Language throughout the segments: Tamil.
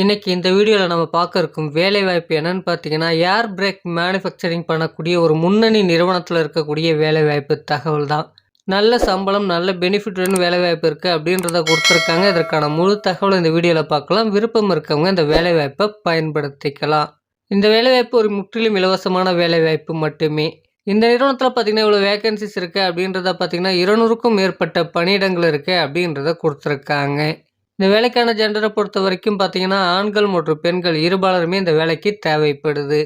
இன்றைக்கி இந்த வீடியோவில் நம்ம பார்க்க இருக்கும் வேலைவாய்ப்பு என்னன்னு பார்த்தீங்கன்னா ஏர் பிரேக் மேனுஃபேக்சரிங் பண்ணக்கூடிய ஒரு முன்னணி நிறுவனத்தில் இருக்கக்கூடிய வேலைவாய்ப்பு தகவல் தான். நல்ல சம்பளம் நல்ல பெனிஃபிட்டுடன் வேலைவாய்ப்பு இருக்குது அப்படின்றத கொடுத்துருக்காங்க. இதற்கான முழு தகவல் இந்த வீடியோவில் பார்க்கலாம். விருப்பம் இருக்கவங்க இந்த வேலைவாய்ப்பை பயன்படுத்திக்கலாம். இந்த வேலைவாய்ப்பு ஒரு முற்றிலும் இலவசமான வேலைவாய்ப்பு மட்டுமே. இந்த நிறுவனத்தில் பார்த்தீங்கன்னா இவ்வளோ வேகன்சிஸ் இருக்குது அப்படின்றத பார்த்தீங்கன்னா இருநூறுக்கும் மேற்பட்ட பணியிடங்கள் இருக்குது அப்படின்றத கொடுத்துருக்காங்க. இந்த வேலைக்கான ஜெண்டரை பொறுத்த வரைக்கும் பார்த்தீங்கன்னா ஆண்கள் மற்றும் பெண்கள் இருபாலருமே இந்த வேலைக்கு தேவைப்படுது.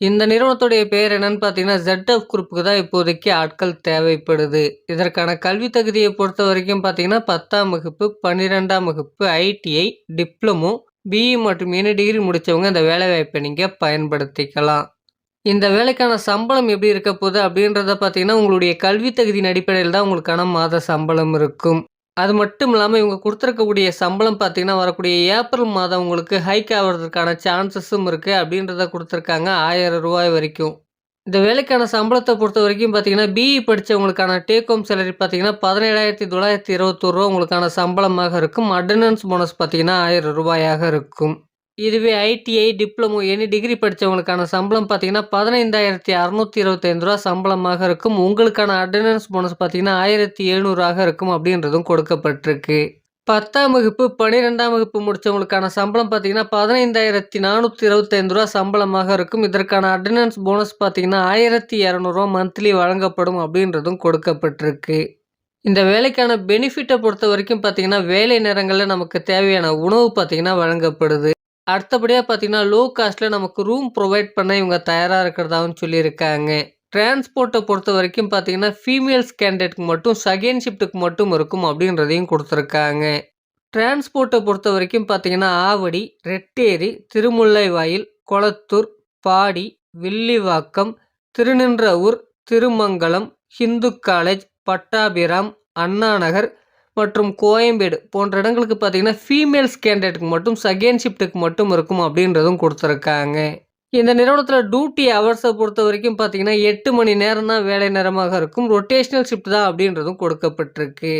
இந்த நிறுவனத்துடைய பெயர் என்னன்னு பார்த்தீங்கன்னா ஜெட்எஃப் குரூப்புக்கு தான் இப்போதைக்கு ஆட்கள் தேவைப்படுது. இதற்கான கல்வி தகுதியை பொறுத்த வரைக்கும் பார்த்தீங்கன்னா பத்தாம் வகுப்பு பன்னிரெண்டாம் வகுப்பு ஐடிஐ டிப்ளமோ பிஇ மற்றும் இனி டிகிரி முடித்தவங்க இந்த வேலைவாய்ப்பை நீங்கள் பயன்படுத்திக்கலாம். இந்த வேலைக்கான சம்பளம் எப்படி இருக்க போகுது அப்படின்றத பார்த்தீங்கன்னா உங்களுடைய கல்வி தகுதியின் அடிப்படையில் தான் உங்களுக்கான மாத சம்பளம் இருக்கும். அது மட்டும் இல்லாமல் இவங்க கொடுத்துருக்கக்கூடிய சம்பளம் பார்த்தீங்கன்னா வரக்கூடிய ஏப்ரல் மாதம் உங்களுக்கு ஹைக் ஆகிறதுக்கான சான்சஸும் இருக்குது அப்படின்றத கொடுத்துருக்காங்க. ஆயிரம் ரூபாய் வரைக்கும். இந்த வேலைக்கான சம்பளத்தை பொறுத்த வரைக்கும் பார்த்தீங்கன்னா பிஇ படித்தவங்களுக்கான டேக் ஹோம் சேலரி பார்த்தீங்கன்னா பதினேழாயிரத்தி தொள்ளாயிரத்தி இருபத்தோரு ரூபா உங்களுக்கான சம்பளமாக இருக்கும். அட்டண்டன்ஸ் போனஸ் பார்த்தீங்கன்னா ஆயிரம் ரூபாயாக இருக்கும். இதுவே ஐடிஐ டிப்ளமோ எனி டிகிரி படித்தவங்களுக்கான சம்பளம் பார்த்தீங்கன்னா பதினைந்தாயிரத்தி அறநூற்றி இருபத்தைந்து ரூபா சம்பளமாக இருக்கும். உங்களுக்கான அட்டண்டன்ஸ் போனஸ் பார்த்தீங்கன்னா ஆயிரத்தி எழுநூறாக இருக்கும் அப்படின்றதும் கொடுக்கப்பட்டிருக்கு. பத்தாம் வகுப்பு பன்னிரெண்டாம் வகுப்பு முடித்தவங்களுக்கான சம்பளம் பார்த்தீங்கன்னா பதினைந்தாயிரத்தி நானூற்றி இருபத்தைந்து ரூபா சம்பளமாக இருக்கும். இதற்கான அட்டண்டன்ஸ் போனஸ் பார்த்தீங்கன்னா ஆயிரத்தி இரநூறுவா மந்த்லி வழங்கப்படும் அப்படின்றதும் கொடுக்கப்பட்டிருக்கு. இந்த வேலைக்கான பெனிஃபிட்டை பொறுத்த வரைக்கும் பார்த்தீங்கன்னா வேலை நேரங்களில் நமக்கு தேவையான உணவு பார்த்தீங்கன்னா வழங்கப்படுது. அடுத்தபடியாக பார்த்தீங்கன்னா லோ காஸ்ட்டில் நமக்கு ரூம் ப்ரொவைட் பண்ண இவங்க தயாராக இருக்கிறதாவும் சொல்லியிருக்காங்க. டிரான்ஸ்போர்ட்டை பொறுத்த வரைக்கும் பார்த்தீங்கன்னா ஃபீமேல்ஸ் கேண்டிடேட்க்கு மட்டும் செகண்ட் ஷிஃப்ட்டுக்கு மட்டும் இருக்கும் அப்படின்றதையும் கொடுத்துருக்காங்க. டிரான்ஸ்போர்ட்டை பொறுத்த வரைக்கும் பார்த்தீங்கன்னா ஆவடி ரெட்டேரி திருமுல்லை வாயில் கொளத்தூர் பாடி வில்லிவாக்கம் திருநின்றவூர் திருமங்கலம் ஹிந்து காலேஜ் பட்டாபிராம் அண்ணாநகர் மற்றும் கோயம்பேடு போன்ற இடங்களுக்கு பார்த்தீங்கன்னா ஃபீமேல்ஸ் கேண்டிடேட்டுக்கு மட்டும் செகண்ட் ஷிஃப்ட்டுக்கு மட்டும் இருக்கும் அப்படின்றதும் கொடுத்துருக்காங்க. இந்த நிறுவனத்தில் டியூட்டி ஹவர்ஸை பொறுத்த வரைக்கும் பார்த்தீங்கன்னா எட்டு மணி நேரம் தான் வேலை நேரமாக இருக்கும். ரொட்டேஷனல் ஷிஃப்ட் தான் அப்படின்றதும் கொடுக்கப்பட்டிருக்கு.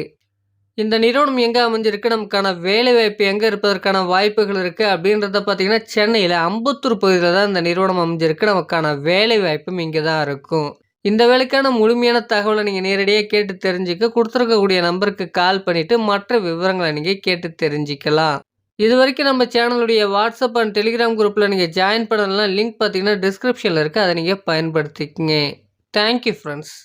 இந்த நிறுவனம் எங்கே அமைஞ்சிருக்கு? நமக்கான வேலை வாய்ப்பு எங்கே இருப்பதற்கான வாய்ப்புகள் இருக்குது அப்படின்றத பார்த்தீங்கன்னா சென்னையில் அம்பத்தூர் பகுதியில் தான் இந்த நிறுவனம் அமைஞ்சிருக்கு. நமக்கான வேலை வாய்ப்பும் இங்கே தான் இருக்கும். இந்த வேலைக்கான முழுமையான தகவலை நீங்கள் நேரடியாக கேட்டு தெரிஞ்சுக்க கொடுத்துருக்கக்கூடிய நம்பருக்கு கால் பண்ணிவிட்டு மற்ற விவரங்களை நீங்கள் கேட்டு தெரிஞ்சுக்கலாம். இது வரைக்கும் நம்ம சேனலுடைய வாட்ஸ்அப் அண்ட் டெலிகிராம் குரூப்பில் நீங்கள் ஜாயின் பண்ணலாம் லிங்க் பார்த்தீங்கன்னா டிஸ்கிரிப்ஷனில் இருக்குது அதை நீங்கள் பயன்படுத்திக்கங்க. Thank you friends